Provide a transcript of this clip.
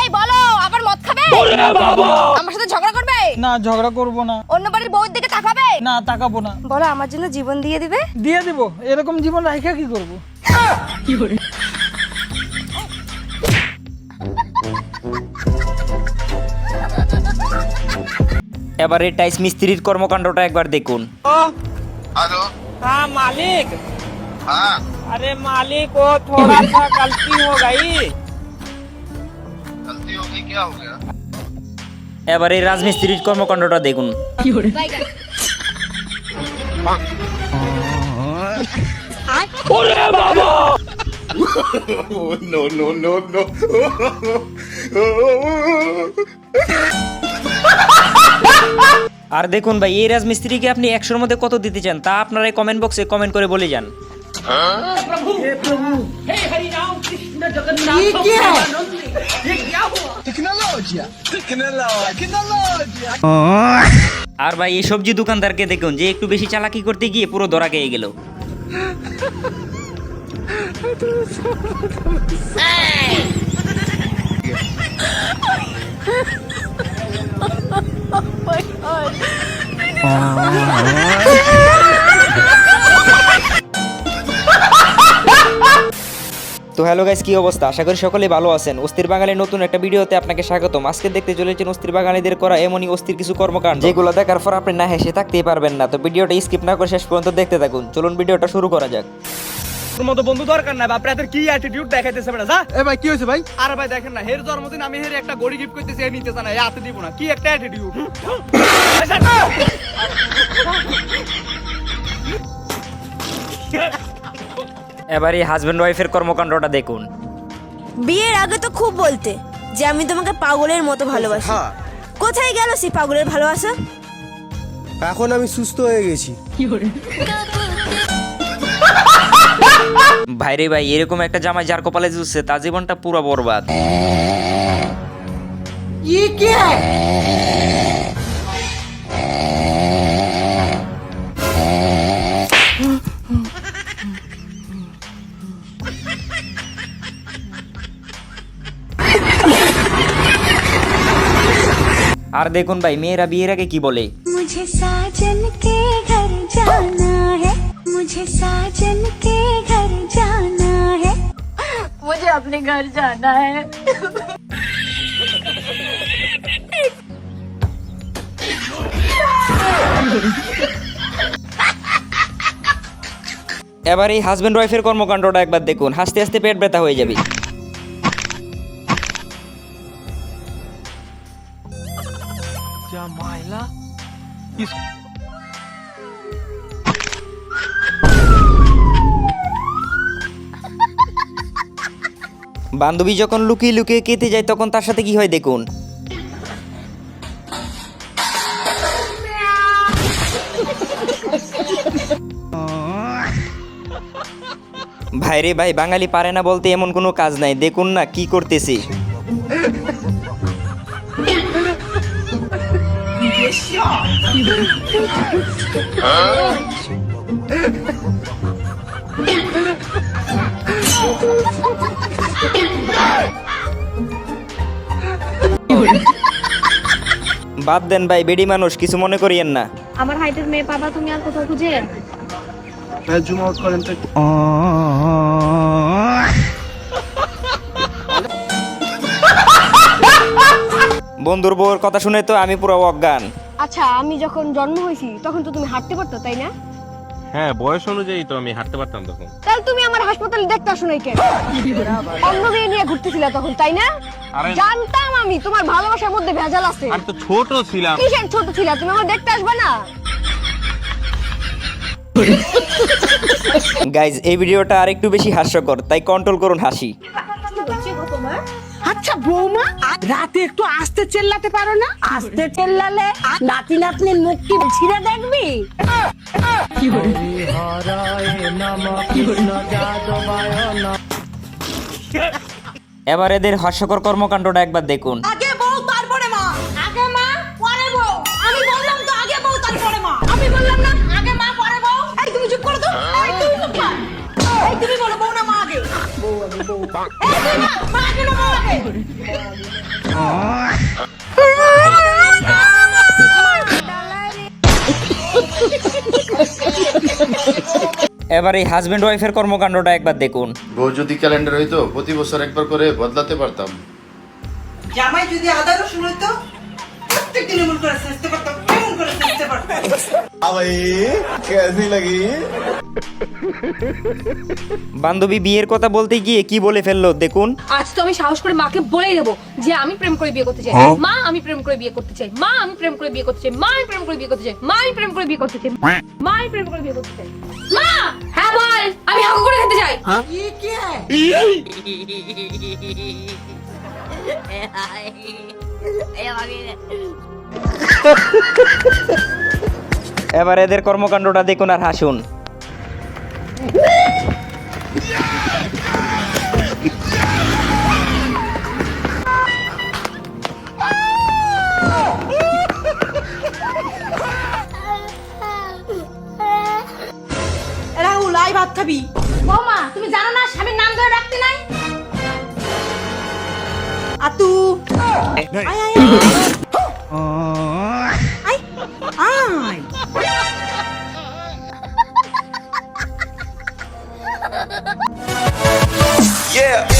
এই বলো আবার মদ খাবে আমার সাথে ঝগড়া করবে না ঝগড়া করব না অন্য বাড়ির বউর দিকে তাকাবে না তাকাবো না বলো আমার জন্য জীবন দিয়ে দিবে দিয়ে দিব এরকম জীবন রাখা কি করব এবারে টাইস মিস্ত্রির কর্মকাণ্ডটা একবার দেখুন हेलो हाँ मालिक हाँ अरे मालिक वो थोड़ा सा गलती हो गई এবার এই রাজমিস্ত্রির কর্মকাণ্ডটা দেখুন। আর দেখুন ভাই এই রাজমিস্ত্রিকে আপনি একশোর মধ্যে কত দিতে চান তা আপনারা কমেন্ট বক্সে কমেন্ট করে বলে যান। আর ভাই এই সবজি দোকানদারকে দেখুন যে একটু বেশি চালাকি করতে গিয়ে পুরো ধরা খেয়ে গেল। তো হ্যালো গাইস কি অবস্থা? আশা করি সকলেই ভালো আছেন। অস্থির বাঙালির নতুন একটা ভিডিওতে আপনাকে স্বাগতম। আজকে দেখতে চলেছেন অস্থির বাঙালিদের করা এমনই অস্থির কিছু কর্মকাণ্ড। যেগুলো দেখার পর আপনি না হেসে থাকতেই পারবেন না। তো ভিডিওটা স্কিপ না করে শেষ পর্যন্ত দেখতে থাকুন। চলুন ভিডিওটা শুরু করা যাক। তোর মতো বন্ধু দরকার নাই বাপরে এদের কি অ্যাটিটিউড দেখাইতেছে বেটা? যা। এ ভাই কি হয়েছে ভাই? আর ভাই দেখেন না হের জন্মদিন আমি হের একটা গড়ি গিফট করতেছি এ নিতে জানা হাতে দিব না। কি একটা অ্যাটিটিউড এবার এই হাজব্যান্ড ওয়াইফের কর্মকাণ্ডটা দেখুন। বিয়ের আগে তো খুব বলতে যে আমি তোমাকে পাগলের মতো ভালোবাসি। হ্যাঁ। কোথায় গেল সেই পাগলের ভালোবাসা? এখন আমি সুস্থ হয়ে গেছি। ভাইরে ভাই এরকম একটা জামাই যার কপালে জুটছে তার জীবনটা পুরো বরবাদ। আর দেখুন ভাই মেয়েরা বিয়ের আগে কি বলে मुझे साजन के घर जाना है मुझे साजन के घर जाना है मुझे अपने घर जाना है এবার এই হাজব্যান্ড ওয়াইফের কর্মকাণ্ডটা একবার দেখুন হাসতে হাসতে পেট ব্যথা হয়ে যাবে বান্ধবী যখন লুকিয়ে লুকিয়ে কেটে যায়, তখন তার সাথে কি হয় দেখুন। ভাইরে ভাই, বাঙালি পারে না বলতে এমন কোনো কাজ নাই। দেখুন না কি করতেছে। বাদ দেন ভাই বেডি মানুষ কিছু মনে করিয়েন না। আমার হাইটের মেয়ে পাবা তুমি আর কোথাও খুঁজে? ভাই জুম আউট করেন তো বন্ধুর বউর কথা শুনে তো আমি পুরো অজ্ঞান। আচ্ছা আমি যখন জন্ম হয়েছি তখন তো তুমি হাঁটতে পারতো তাই না? হ্যাঁ বয়স অনুযায়ী তো আমি হাঁটতে পারতাম তখন। তাহলে তুমি আমার হাসপাতালে দেখতে আসো নাই কেন? অন্য মেয়ে নিয়ে ঘুরতেছিলে তখন তাই না? আরে- জানতাম আমি তোমার ভালোবাসার মধ্যে ভেজাল আছে। আমি তো ছোট ছিলাম। কিসের ছোট ছিল? তুমি আমার দেখতে আসবে না? গাইজ এই ভিডিওটা আর একটু বেশি হাস্যকর তাই কন্ট্রোল করুন হাসি। আচ্ছা বৌমা রাতে একটু আস্তে চেল্লাতে পারো না? আস্তে চেল্লালে নাতি নাতনির মুখ কি ছিঁড়ে দেখবি এবার এদের হাস্যকর কর্মকাণ্ডটা একবার দেখুন। এবার এই হাজবেন্ড ওয়াইফের কর্মকাণ্ডটা একবার দেখুন। বউ যদি ক্যালেন্ডার হইতো প্রতি বছর একবার করে বদলাতে পারতাম। জামাই যদি আদার রসুন হইতো প্রত্যেক এমন করে সেচতে পারতাম এমন করে সেচতে পারতাম। আরে কেমন লাগি? বান্ধবী বিয়ের কথা বলতে গিয়ে কি বলে ফেলল দেখুন। আজ তো আমি সাহস করে মাকে বলেই দেবো যে আমি প্রেম করে বিয়ে করতে চাই। মা আমি প্রেম করে বিয়ে করতে চাই। মা আমি প্রেম করে বিয়ে করতে চাই। মা আমি প্রেম করে বিয়ে করতে চাই। মা আমি প্রেম করে বিয়ে করতে চাই। মা আমি প্রেম করে বিয়ে করতে চাই। মা হ্যাঁ বল আমি হাগু করে খেতে চাই। এবার এদের কর্মকাণ্ডটা দেখুন আর হাসুন। রাহুল আই ভাত খাবি। বৌমা তুমি জানো না স্বামীর নাম ধরে রাখতে নাই? আতু। আয়। আয়। আয়। আয়। Yeah.